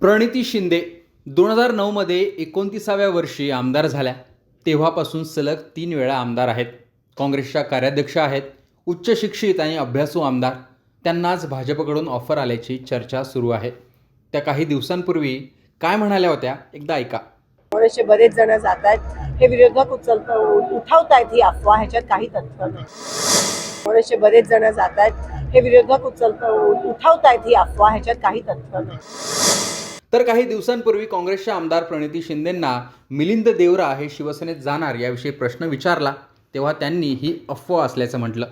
प्रणिती शिंदे दोन हजार नऊमध्ये एकोणतीसाव्या वर्षी आमदार झाल्या. तेव्हापासून सलग तीन वेळा आमदार आहेत. काँग्रेसच्या कार्याध्यक्ष आहेत. उच्च शिक्षित आणि अभ्यासू आमदार. त्यांनाच भाजपकडून ऑफर आल्याची चर्चा सुरू आहे. त्या काही दिवसांपूर्वी काय म्हणाल्या होत्या एकदा ऐका. काँग्रेसचे बरेच जण जात आहेत. हे विरोधक उचलत उठावतायत ही अफवा ह्याच्यात काही तथ्य नाही. काँग्रेसचे बरेच जण जात आहेत. हे विरोधक उचलत उठावतायत ही अफवा ह्याच्यात काही तथ्य नाही. तर काही दिवसांपूर्वी काँग्रेसच्या आमदार प्रणिती शिंदेंना मिलिंद देवरा हे शिवसेनेत जाणार याविषयी प्रश्न विचारला तेव्हा त्यांनी ही अफवा असल्याचं म्हटलं.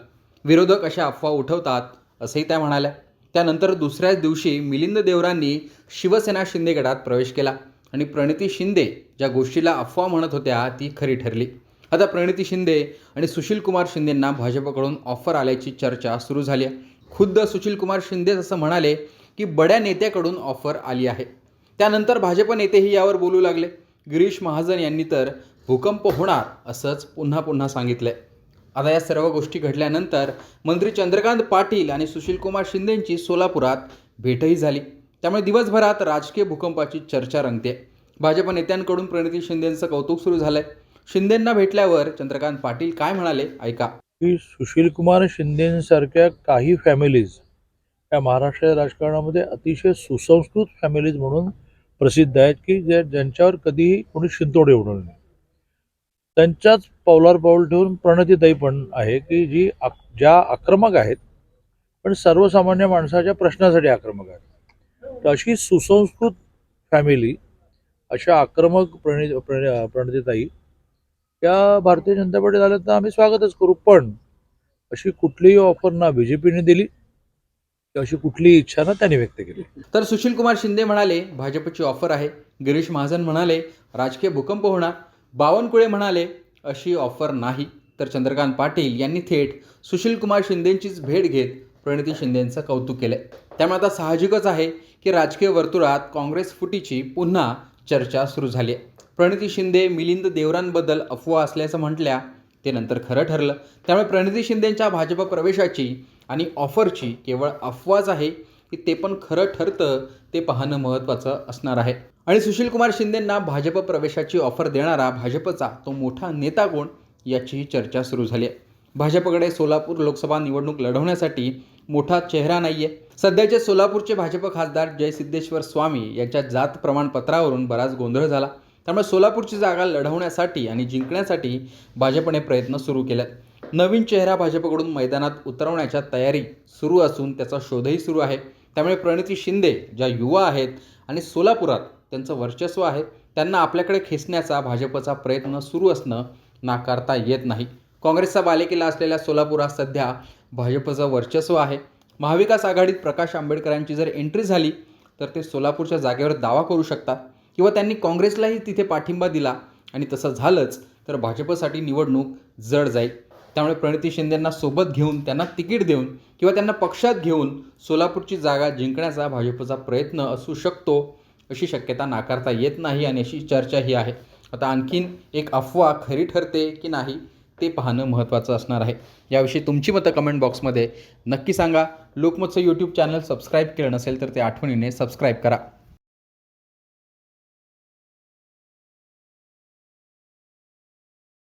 विरोधक अशा अफवा उठवतात असंही त्या म्हणाल्या. त्यानंतर दुसऱ्याच दिवशी मिलिंद देवरांनी शिवसेना शिंदे गटात प्रवेश केला आणि प्रणिती शिंदे ज्या गोष्टीला अफवा म्हणत होत्या ती खरी ठरली. आता प्रणिती शिंदे आणि सुशीलकुमार शिंदेंना भाजपकडून ऑफर आल्याची चर्चा सुरू झाली आहे. खुद्द सुशीलकुमार शिंदेच असं म्हणाले की बड्या नेत्याकडून ऑफर आली आहे. त्यानंतर भाजप नेतेही यावर बोलू लागले. गिरीश महाजन यांनी तर भूकंप होणार असंच पुन्हा पुन्हा सांगितलंय. आता या सर्व गोष्टी घडल्यानंतर मंत्री चंद्रकांत पाटील आणि सुशीलकुमार शिंदेंची सोलापुरात भेटही झाली. त्यामुळे दिवसभरात राजकीय भूकंपाची चर्चा रंगते. भाजप नेत्यांकडून प्रणिती शिंदेंचं कौतुक सुरू झालंय. शिंदेंना भेटल्यावर चंद्रकांत पाटील काय म्हणाले? ऐका. की सुशीलकुमार शिंदेसारख्या काही फॅमिलीज या महाराष्ट्र राजकारणामध्ये अतिशय सुसंस्कृत फॅमिलीज म्हणून प्रसिद्ध आहेत की ज्या ज्यांच्यावर कधीही कोणी शिंतोडे उडवले नाही. त्यांच्याच पावलावर पाऊल ठेवून प्रणतिताई पण आहे की जी आक ज्या आक्रमक आहेत पण सर्वसामान्य माणसाच्या प्रश्नासाठी आक्रमक आहेत. तर अशी सुसंस्कृत फॅमिली अशा आक्रमक प्रणित प्रणतीताई प्रणतिताई या भारतीय जनता पार्टीत आल्या तर आम्ही स्वागतच करू. पण अशी कुठलीही ऑफर ना बी जे पीने दिली अशी कुठली इच्छा ना त्यांनी व्यक्त केली. तर सुशीलकुमार शिंदे म्हणाले भाजपची ऑफर आहे. गिरीश महाजन म्हणाले राजकीय भूकंप होणार. बावनकुळे म्हणाले अशी ऑफर नाही. तर चंद्रकांत पाटील यांनी थेट सुशीलकुमार शिंदेंचीच भेट घेत प्रणिती शिंदेंचं कौतुक केलंय. त्यामुळे आता साहजिकच आहे की राजकीय वर्तुळात काँग्रेस फुटीची पुन्हा चर्चा सुरू झाली आहे. प्रणिती शिंदे मिलिंद देवरांबद्दल अफवा असल्याचं म्हटल्या ते नंतर खरं ठरलं. त्यामुळे प्रणिती शिंदेंच्या भाजप प्रवेशाची आणि ऑफरची केवळ अफवाच आहे की ते पण खरं ठरतं ते पाहणं महत्त्वाचं असणार आहे. आणि सुशीलकुमार शिंदेंना भाजप प्रवेशाची ऑफर देणारा भाजपचा तो मोठा नेता कोण याचीही चर्चा सुरू झाली आहे. भाजपकडे सोलापूर लोकसभा निवडणूक लढवण्यासाठी मोठा चेहरा नाही आहे सध्याचे सोलापूरचे भाजप खासदार जयसिद्धेश्वर स्वामी यांच्या जात प्रमाणपत्रावरून बराच गोंधळ झाला. त्यामुळे सोलापूरची जागा लढवण्यासाठी आणि जिंकण्यासाठी भाजपने प्रयत्न सुरू केलेत. नवीन चेहरा भाजपकडून मैदानात उतरवण्याच्या तयारी सुरू असून त्याचा शोधही सुरू आहे. त्यामुळे प्रणिती शिंदे ज्या युवा आहेत आणि सोलापुरात त्यांचं वर्चस्व आहे त्यांना आपल्याकडे खेचण्याचा भाजपचा प्रयत्न सुरू असणं नाकारता येत नाही. काँग्रेसचा बालेकिल्ला असलेल्या सोलापुरात सध्या भाजपचं वर्चस्व आहे. महाविकास आघाडीत प्रकाश आंबेडकरांची जर एंट्री झाली तर ते सोलापूरच्या जागेवर दावा करू शकतात किंवा त्यांनी काँग्रेसलाही तिथे पाठिंबा दिला आणि तसं झालंच तर भाजपसाठी निवडणूक जड जाईल. त्यामुळे प्रणिती शिंदेंना सोबत घेऊन त्यांना तिकीट देऊन किंवा त्यांना पक्षात घेऊन सोलापूरची जागा जिंकण्याचा भाजपचा प्रयत्न असू शकतो अशी शक्यता नाकारता येत नाही आणि अशी चर्चाही आहे. आता आणखीन एक अफवा खरी ठरते की नाही ते पाहणं महत्त्वाचं असणार आहे. याविषयी तुमची मतं कमेंट बॉक्समध्ये नक्की सांगा. लोकमतचं यूट्यूब चॅनल सबस्क्राईब केलं नसेल तर ते आठवणीने सबस्क्राईब करा.